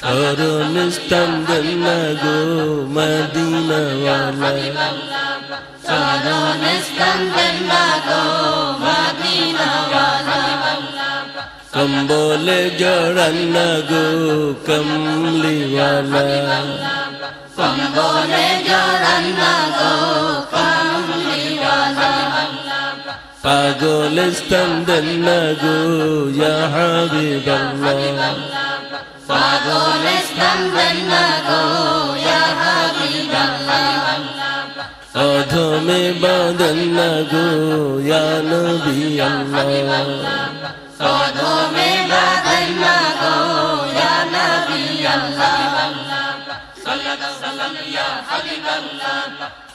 চরণ স্তন্দন গো মদিনওয়ালা চরণ স্কন্দন গো মদিনাওয়ালা কম্বলে জড়ান গো কমলিওয়ালা কম্বলে জড়ান গো পাগল স্তন্দন গো ইয়া হাবিবাল্লাহ পাগল স্কন্দন গো ইয়া হাবিবাল্লাহ অধমে বাদন গো ইয়া নবী আল্লাহ কদমে বাদন গো ইয়া নবী আল্লাহ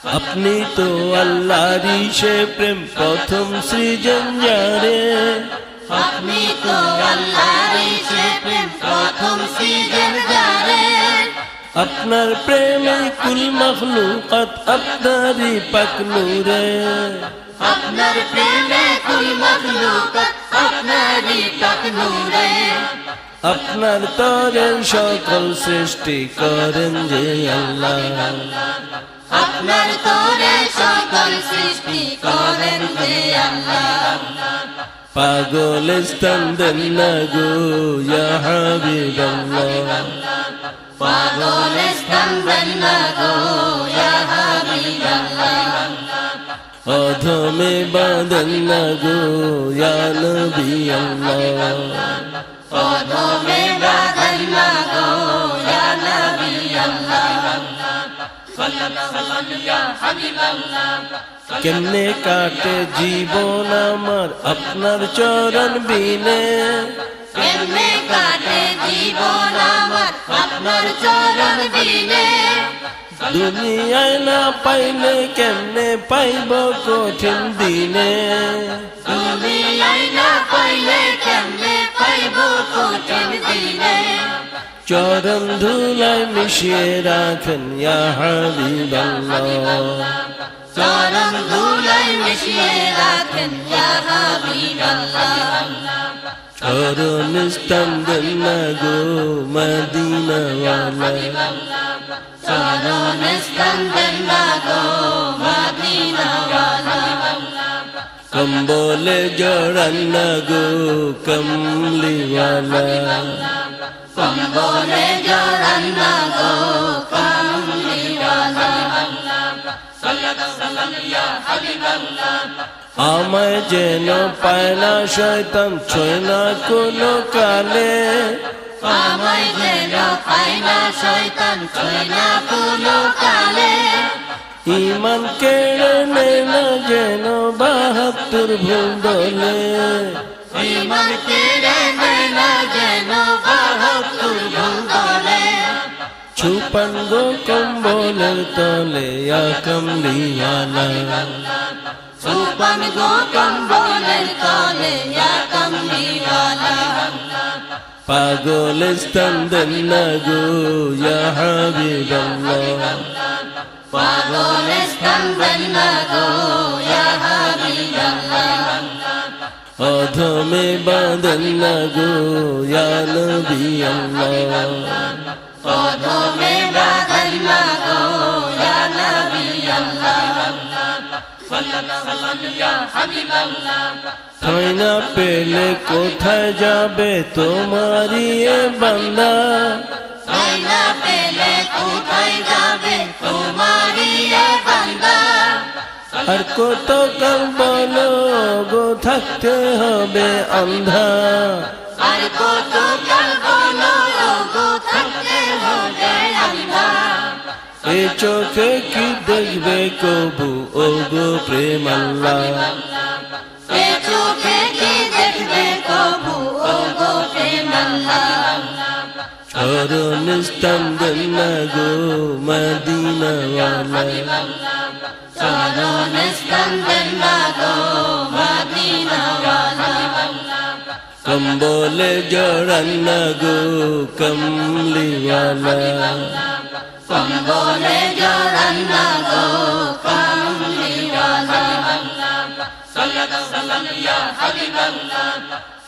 আপনি তো আল্লাহরই সে প্রেম প্রথম সৃজন যারে আপনি তো আল্লাহরই সে প্রেম প্রথম সৃজন জারে আপনার প্রেমে কুল মখলুকাত আপনারই পাক নূরে। আপনার প্রেমে কুল মখলুকাত আপনারই পাক নূরে। আপনার তরের সকল সৃষ্টি করেন যে আল্লাহ। আপনার তোরে সকল সৃষ্টি করেন যে আল্লাহ। পাগল স্তন্দন গো ইয়া হাবিবাল্লাহ। পাগল স্তম্ভন গো ইয়া হাবিবাল্লাহ। অধমে বাদন গো ইয়া নবী আল্লাহ। কদমে বাদন গো কেমনে কাটে জীবন আমার আপনার চরণ বিনে? কেমনে কাটে জীবন আমার আপনার চরণ দিনে দুনিয়ায় না পাইলে কেমনে পাইব কঠিন দিনে? চরণ ধুলায় মিশিয়ে রাখেন ইয়া হাবিবাল্লাহ। চরণ ধুলাই মিশিয়ে রাখেন ইয়া হাবিবাল্লাহ। চরণ স্তন্দন গো মদিনওয়ালা। চরণ স্কন্দন গো মদিনাওয়ালা। কম্বলে জড়ান গো কমলিওয়ালা। আমায় যেন পায় না শয়তান ছয় না কোনো কালে। আমায় যেন পাই না শয়তান ছয় না কোনো কালে। ইমান কেড়ে নেয় না যেন বাহাত্তর ভুল দলে। ইমান কেড়ে না যেন বাহাত্তর ভুলে ছুপান গো কম্বলের তলে কমলিওয়ালা সুপন গো কম্বলের তলে ইয়া পাগল স্তন্দন গো ইয়া হাবিবাল্লাহ পাগল স্তম্ভন গো অধমে বাদন গো ইয়া নবী আল্লাহ কদমে বাদন গো ইয়া নবী আল্লাহ ঠাই না পেলে কোথায় যাবে তোমারই এ বান্দা আইনা পেলে কোথায় যাবে তোমারই এ বান্দা আর কত কাল বলো গো থাকতে হবে অন্ধা। আর কত কাল বলো গো থাকতে হবে আল্লাহ এ চোখে কি দেখবে কবু ও গো প্রেম আল্লাহ এ চোখে কি দেখবে কবু ও গো প্রেম আল্লাহ চরণ স্তন্দন গো মদিনওয়ালা। চরণ স্কন্দন গো মদিনাওয়ালা কম্বলে জড়ান গো কমলিওয়ালা কম্বলে জড়ান গো কমলিওয়ালা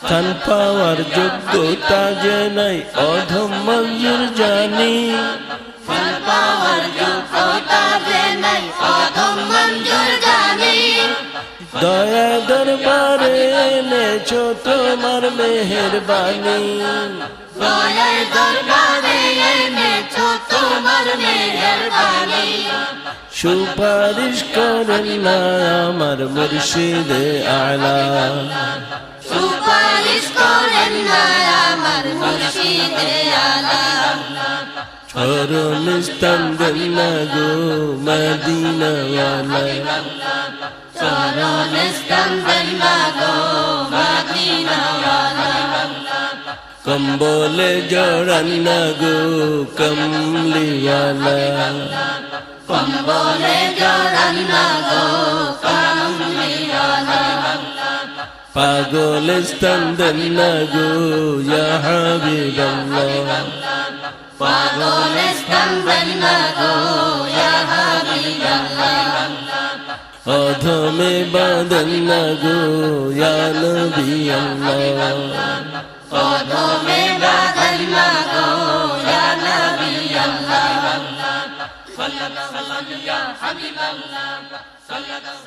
স্থান পাওয়ার যোগ্যতা যে নাই অধম মঞ্জুর জানি এনেছো তোমার মেহেরবানি? দয়ার দরবারে এনেছো তোমার মেহেরবানি। সুপারিশ করেন না আমার মুর্শিদে আলা। সুপারিশ করেন না আমার মুর্শিদে আলাম চরণ স্থান দেন না গো মদিনাওয়ালা। চরণ স্কন্দন মাগো মদিনাওয়ালা কম্বলে জড়ান গো কমলিওয়ালা কম্বলে জড়ান কামলিওয়ালা পাগল স্থান দেন গো হাবিবাল্লাহ। পাগল স্কন্দন মাগো ইয়া হাবিবাল্লাহ। অধমে বাঁধন না গো ইয়া নবী সাল্লাল্লাহু আলাইহি হাবিবাল্লাহ সাল্লাল্লাহু